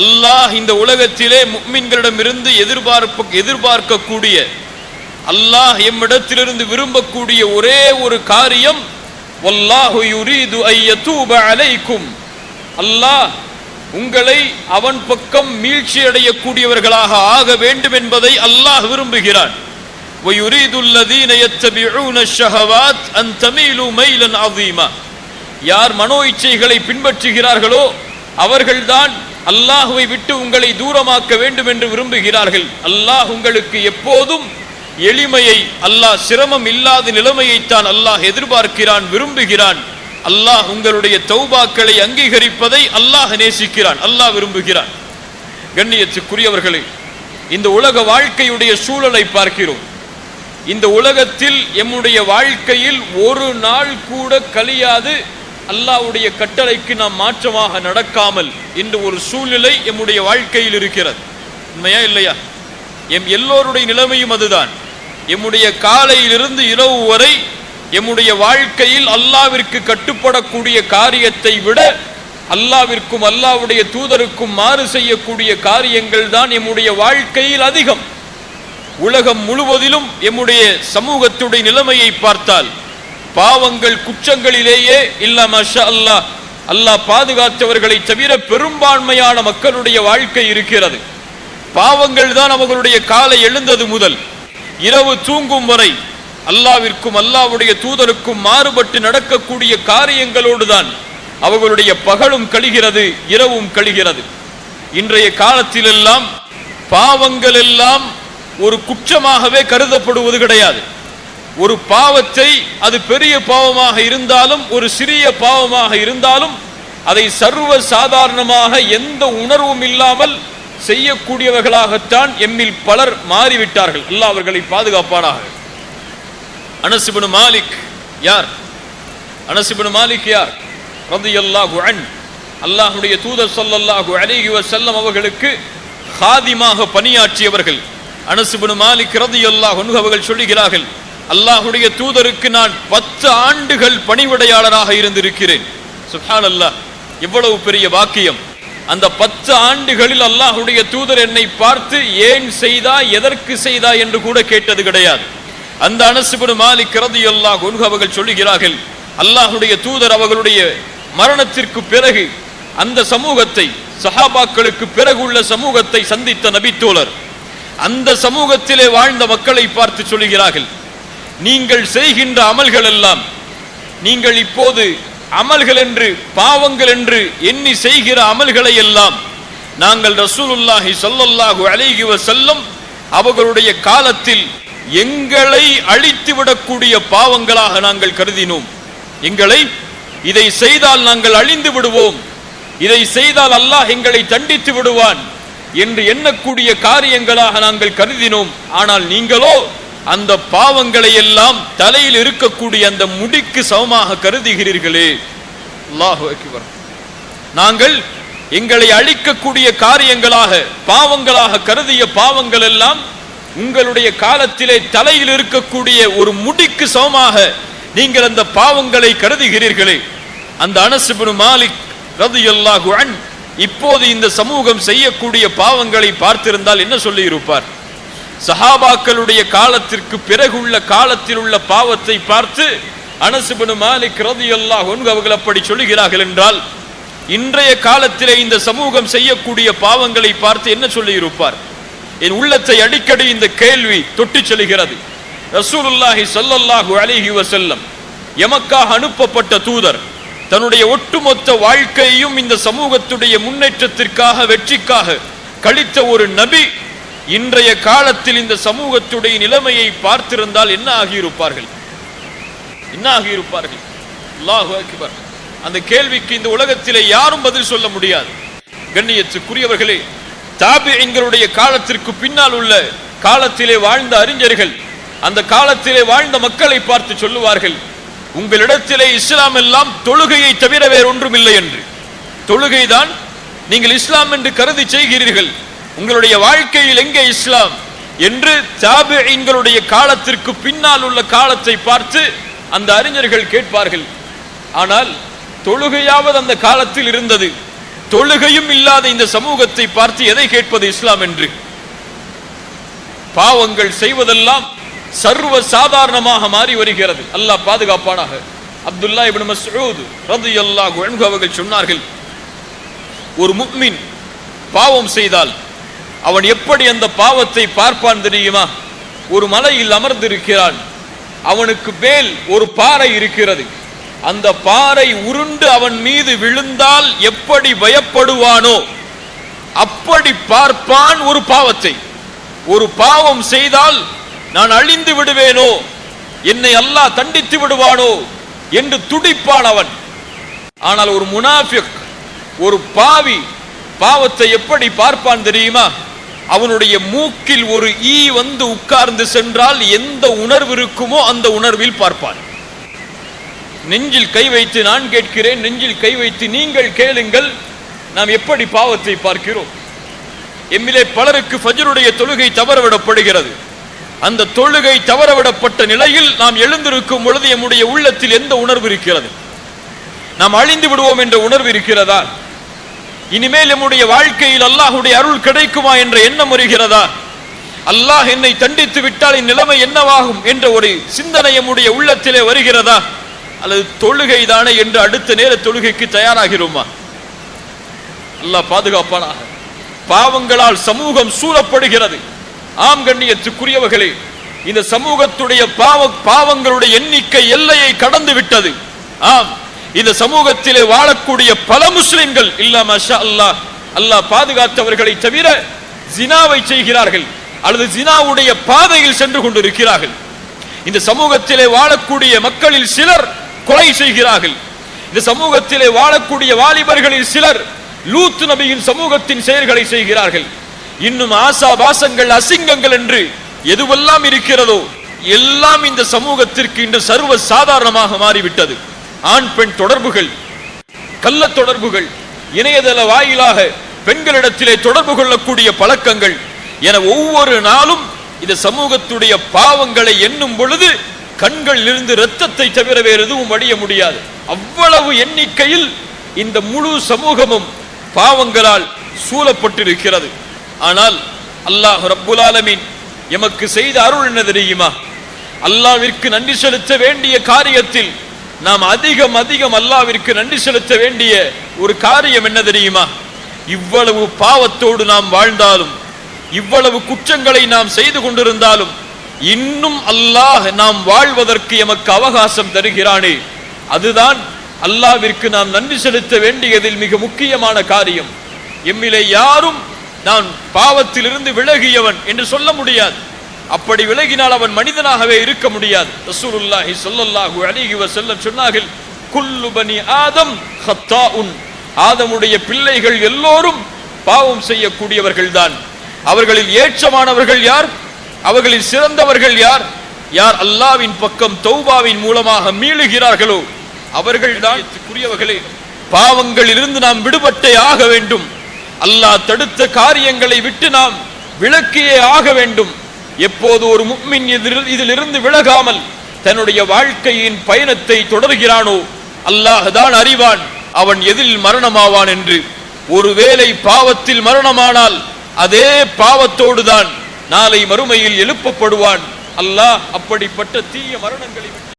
அல்லாஹ் இந்த உலகத்திலே முக்மின்களிடமிருந்து எதிர்பார்ப்ப எதிர்பார்க்கக்கூடிய அல்லாஹ் எம்மிடத்திலிருந்து விரும்பக்கூடிய ஒரே ஒரு காரியம் வல்லாஹு யுரீது ஐயதூப அலைக்கும் அல்லாஹ் உங்களை அவன் பக்கம் மீழ்ச்சி அடையக்கூடியவர்களாக ஆக வேண்டும் என்பதை அல்லாஹ் விரும்புகிறான் وَيُرِيدُ الَّذِينَ يَتَّبِعُونَ الشَّهَوَاتِ أَن تَمِيلُوا مَيْلًا عَظِيمًا யார் மனோ இச்சைகளை பின்பற்றுகிறார்களோ அவர்கள்தான் அல்லாஹுவை விட்டு உங்களை தூரமாக்க வேண்டும் என்று விரும்புகிறார்கள். அல்லாஹ் உங்களுக்கு எப்போதும் எளிமையை அல்லாஹ் சிரமம் இல்லாத நிலைமையைத்தான் அல்லாஹ் எதிர்பார்க்கிறான் விரும்புகிறான். அல்லாஹ் உங்களுடைய தௌபாக்களை அங்கீகரிப்பதை அல்லாஹ் நேசிக்கிறான் அல்லாஹ் விரும்புகிறான். கண்ணியத்துக்குரியவர்களே இந்த உலக வாழ்க்கையுடைய சூழலை பார்க்கிறோம். இந்த உலகத்தில் எம்முடைய வாழ்க்கையில் ஒரு நாள் கூட கழியாது அல்லாஹ்வுடைய கட்டளைக்கு நாம் மாற்றமாக நடக்காமல் இன்று ஒரு சூழ்நிலை எம்முடைய வாழ்க்கையில் இருக்கிறது. உண்மையா இல்லையா? எம் எல்லோருடைய நிலைமையும் அதுதான். எம்முடைய காலையிலிருந்து இரவு வரை எம்முடைய வாழ்க்கையில் அல்லாவிற்கு கட்டுப்படக்கூடிய காரியத்தை விட அல்லாவிற்கும் அல்லாவுடைய தூதருக்கும் மாறு செய்யக்கூடிய காரியங்கள் தான் எம்முடைய வாழ்க்கையில் அதிகம். உலகம் முழுவதிலும் எம்முடைய சமூகத்துடைய நிலைமையை பார்த்தால் பாவங்கள் குற்றங்களிலேயே இல்ல மஷா அல்லாஹ். அல்லாஹ் பாதுகாத்தவர்களை தவிர பெரும்பான்மையான மக்களுடைய வாழ்க்கை இருக்கிறது. பாவங்கள் தான் அவர்களுடைய காலை எழுந்தது முதல். இரவு தூங்கும் வரை அல்லாவிற்கும் அல்லாவுடைய தூதருக்கும் மாறுபட்டு நடக்கக்கூடிய காரியங்களோடு தான் அவர்களுடைய பகலும் கழிகிறது இரவும் கழிகிறது. இன்றைய காலத்திலெல்லாம் பாவங்கள் எல்லாம் ஒரு குற்றமாகவே கருதப்படுவது கிடையாது. ஒரு பாவத்தை அது பெரிய பாவமாக இருந்தாலும் ஒரு சிறிய பாவமாக இருந்தாலும் அதை சர்வ சாதாரணமாக எந்த உணர்வும் இல்லாமல் செய்யக்கூடியவர்களாகத்தான் எம்மில் பலர் மாறிவிட்டார்கள். அல்லாஹ் அவர்களை பாதுகாப்பானாக. அனசிபனு மாலிக் யார்? அனசிபனு மாலிக் யார்? ரதியல்லாஹு அன். அல்லாஹுடைய தூதர் சொல்லல்லாஹு அலைஹி செல்லம் அவர்களுக்கு ஹாதிமாக பணியாற்றியவர்கள். அனசுபின் மாலிக் ரதியல்லாஹு அன்ஹு அவர்கள் சொல்லுகிறார்கள் அல்லாஹுடைய தூதருக்கு நான் பத்து ஆண்டுகள் பணிவிடையாளராக இருந்திருக்கிறேன். சுஹான் அல்லாஹ் எவ்வளவு பெரிய வாக்கியம் அந்த பத்து ஆண்டுகளில் அல்லாஹுடைய தூதர் என்னை பார்த்து ஏன் செய்தா எதற்கு செய்தா என்று கூட கேட்டது கிடையாது. அந்த அனசுபின் மாலிக் ரதியல்லாஹு அன்ஹு அவர்கள் சொல்லுகிறார்கள் அல்லாஹுடைய தூதர் அவர்களுடைய மரணத்திற்கு பிறகு அந்த சமூகத்தை சஹாபாக்களுக்கு பிறகு உள்ள சமூகத்தை சந்தித்த நபித்தோழர் அந்த சமூகத்திலே வாழ்ந்த மக்களை பார்த்து சொல்லுகிறார்கள் நீங்கள் செய்கின்ற அமல்கள் எல்லாம் நீங்கள் இப்போது அமல்கள் என்று பாவங்கள் என்று எண்ணி செய்கிற அமல்களை எல்லாம் நாங்கள் ரசூலுல்லாஹி சொல்லல்லாஹு அலைஹி செல்லும் அவர்களுடைய காலத்தில் எங்களை அழித்து விடக்கூடிய பாவங்களாக நாங்கள் கருதினோம். எங்களை இதை செய்தால் நாங்கள் அழிந்து விடுவோம். இதை செய்தால் அல்லாஹ் எங்களை தண்டித்து விடுவான் என்று எண்ணக்கூடிய காரியங்களாக நாங்கள் கருதினோம். ஆனால் நீங்களோ அந்த பாவங்களை எல்லாம் தலையில் இருக்கக்கூடிய அந்த முடிக்கு சமமாக கருதுகிறீர்களே. அல்லாஹு அக்பர். நாங்கள் எங்களை அழிக்கக்கூடிய காரியங்களாக பாவங்களாக கருதிய பாவங்கள் எல்லாம் உங்களுடைய காலத்திலே தலையில் இருக்கக்கூடிய ஒரு முடிக்கு சமமாக நீங்கள் அந்த பாவங்களை கருதுகிறீர்களே. அந்த அனசுபின் மாலிக் ரது அன் இப்போது இந்த சமூகம் செய்யக்கூடிய பாவங்களை பார்த்திருந்தால் என்ன சொல்லியிருப்பார்? சஹாபாக்களுடைய காலத்திற்கு பிறகுள்ள காலத்தில் உள்ள பாவத்தை பார்த்து அனசுபனு மாலிக் ரதி அல்லாஹ் அவர்கள் அப்படி சொல்லுகிறார்கள் என்றால் இன்றைய காலத்திலே இந்த சமூகம் செய்யக்கூடிய பாவங்களை பார்த்து என்ன சொல்லியிருப்பார்? என் உள்ளத்தை அடிக்கடி இந்த கேள்வி தொட்டி செல்கிறது ரசூலுல்லாஹி சல்லல்லாஹு அலிஹி வசல்லம் எமக்காக அனுப்பப்பட்ட தூதர் தன்னுடைய ஒட்டுமொத்த வாழ்க்கையையும் இந்த சமூகத்துடைய முன்னேற்றத்திற்காக வெற்றிக்காக கழித்த ஒரு நபி இன்றைய காலத்தில் இந்த சமூகத்துடைய நிலைமையை பார்த்திருந்தால் என்ன ஆகியிருப்பார்கள்? என்ன ஆகியிருப்பார்கள்? அந்த கேள்விக்கு இந்த உலகத்திலே யாரும் பதில் சொல்ல முடியாது. கண்ணியத்துக்குரியவர்களே தாபியங்களுடைய காலத்திற்கு பின்னால் உள்ள காலத்திலே வாழ்ந்த அறிஞர்கள் அந்த காலத்திலே வாழ்ந்த மக்களை பார்த்து சொல்லுவார்கள் உங்களிடத்திலே இஸ்லாம் எல்லாம் தொழுகையை தவிர வேறொன்றும் இல்லை என்று. தொழுகைதான் நீங்கள் இஸ்லாம் என்று கருதி செய்கிறீர்கள். உங்களுடைய வாழ்க்கையில் எங்கே இஸ்லாம்? என்று தாபியங்களுடைய காலத்திற்கு பின்னால் உள்ள காலத்தை பார்த்து அந்த அறிஞர்கள் கேட்பார்கள். ஆனால் தொழுகையாவது அந்த காலத்தில் இருந்தது. தொழுகையும் இல்லாத இந்த சமூகத்தை பார்த்து எதை கேட்பது இஸ்லாம் என்று? பாவங்கள் செய்வதெல்லாம் சர்வ சாதாரணமாக மாறி வருகிறது. அல்லாஹ் பாதுகாப்பானாக. அப்துல்லா இப்னு மஸ்ஊத் ரலியல்லாஹு அன்ஹு அவர்கள் சொன்னார்கள் ஒரு முக்மின் பாவம் செய்தால் அவன் எப்படி அந்த பாவத்தை பார்ப்பான் தெரியுமா? ஒரு மலையில் அமர்ந்திருக்கிறான். அவனுக்கு மேல் ஒரு பாறை இருக்கிறது. அந்த பாறை உருண்டு அவன் மீது விழுந்தால் எப்படி பயப்படுவானோ அப்படி பார்ப்பான் ஒரு பாவத்தை. ஒரு பாவம் செய்தால் நான் அழிந்து விடுவேனோ என்னை அல்லாஹ் தண்டித்து விடுவானோ என்று துடிப்பான் அவன். ஆனால் ஒரு முனாஃபிக் ஒரு பாவி பாவத்தை எப்படி பார்ப்பான் தெரியுமா? அவனுடைய மூக்கில் ஒரு ஈ வந்து உட்கார்ந்து சென்றால் எந்த உணர்வு இருக்குமோ அந்த உணர்வில் பார்ப்பான். நெஞ்சில் கை வைத்து நான் கேட்கிறேன் நெஞ்சில் கை வைத்து நீங்கள் கேளுங்கள் நாம் எப்படி பாவத்தை பார்க்கிறோம்? எம்மிலே பலருக்கு ஃபஜருடைய தொழுகை தவறவிடப்படுகிறது. அந்த தொழுகை தவறவிடப்பட்ட நிலையில் நாம் எழுந்திருக்கும் பொழுது எம்முடைய உள்ளத்தில் எந்த உணர்வு இருக்கிறது? நாம் அழிந்து விடுவோம் என்ற உணர்வு இருக்கிறதா? இனிமேல் நம்முடைய வாழ்க்கையில் அல்லாஹுடைய அருள் கிடைக்குமா என்ற எண்ணம் வருகிறதா? அல்லாஹ் என்னை தண்டித்து விட்டால் இந்நிலைமை என்னவாகும் என்ற ஒரு சிந்தனை நம்முடைய உள்ளத்திலே வருகிறதா? அல்லது தொழுகை தானே என்று அடுத்த நேர தொழுகைக்கு தயாராகிறோமா? அல்லாஹ் பாதுகாப்பானாக. பாவங்களால் சமூகம் சூழப்படுகிறது. ஆம் கண்ணியத்துக்குரியவர்களே இந்த சமூகத்துடைய பாவ பாவங்களுடைய எண்ணிக்கை எல்லையை கடந்து விட்டது. ஆம். இந்த சமூகத்திலே வாழக்கூடிய பல முஸ்லிம்கள் இல்லாம அல்லாஹ் அல்லாஹ் பாதுகாத்தவர்களை தவிர ஜினாவை செய்கிறார்கள் அல்லது ஜினாவுடைய பாதையில் சென்று கொண்டிருக்கிறார்கள். இந்த சமூகத்திலே வாழக்கூடிய மக்களில் சிலர் கொலை செய்கிறார்கள். இந்த சமூகத்திலே வாழக்கூடிய வாலிபர்களில் சிலர் லூத் நபியின் சமூகத்தின் செயல்களை செய்கிறார்கள். இன்னும் ஆசா பாசங்கள் அசிங்கங்கள் என்று எதுவெல்லாம் இருக்கிறதோ எல்லாம் இந்த சமூகத்திற்கு இன்று சர்வ சாதாரணமாக மாறிவிட்டது. ஆண் பெண் தொடர்புகள் கள்ள தொடர்புகள் இணையதள வாயிலாக பெண்களிடத்திலே தொடர்பு கொள்ளக்கூடிய பழக்கங்கள் என ஒவ்வொரு நாளும் இந்த சமூகத்துடைய பாவங்களை எண்ணும் பொழுது கண்களில் இருந்து இரத்தத்தை தவிர வேறு எதுவும் அடைய முடியாது. அவ்வளவு எண்ணிக்கையில் இந்த முழு சமூகமும் பாவங்களால் சூழப்பட்டிருக்கிறது. ஆனால் அல்லாஹ் ரப்புல் ஆலமீன் எமக்கு செய்த அருள் என்ன தெரியுமா? அல்லாவிற்கு நன்றி செலுத்த வேண்டிய காரியத்தில் நாம் அதிகம் அதிகம் அல்லாவிற்கு நன்றி செலுத்த வேண்டிய ஒரு காரியம் என்ன தெரியுமா? இவ்வளவு பாவத்தோடு நாம் வாழ்ந்தாலும் இவ்வளவு குற்றங்களை நாம் செய்து கொண்டிருந்தாலும் இன்னும் அல்லாஹ் நாம் வாழ்வதற்கு எமக்கு அவகாசம் தருகிறானே. அதுதான் அல்லாவிற்கு நாம் நன்றி செலுத்த வேண்டியதில் மிக முக்கியமான காரியம். எம்மிலே யாரும் நான் பாவத்திலிருந்து விலகியவன் என்று சொல்ல முடியாது. அப்படி விலகினால் அவன் மனிதனாகவே இருக்க முடியாது. ரசூலுல்லாஹி ஸல்லல்லாஹு அலைஹி வஸல்லம் சொன்னார்கள் குல்லு பனி ஆதம் ஹத்தாஉன். ஆதமுடைய பிள்ளைகள் எல்லோரும் பாவம் செய்யக்கூடியவர்கள்தான். அவர்களில் ஏற்றமானவர்கள் யார்? அவர்களில் சிறந்தவர்கள் யார்? யார் அல்லாவின் பக்கம் தௌபாவின் மூலமாக மீளுகிறார்களோ அவர்கள்தான் குறியவர்களே பாவங்களிலிருந்து நாம் விடுபட்டே ஆக வேண்டும். அல்லாஹ் தடுத்த காரியங்களை விட்டு நாம் விளக்கியே ஆக வேண்டும். எப்போது ஒரு முக்மின் இதிலிருந்து விலகாமல் தன்னுடைய வாழ்க்கையின் பயணத்தை தொடர்கிறானோ அல்லாஹ் தான் அறிவான் அவன் எதில் மரணமாவான் என்று. ஒருவேளை பாவத்தில் மரணமானால் அதே பாவத்தோடுதான் நாளை மறுமையில் எழுப்பப்படுவான். அல்லாஹ் அப்படிப்பட்ட தீய மரணங்களை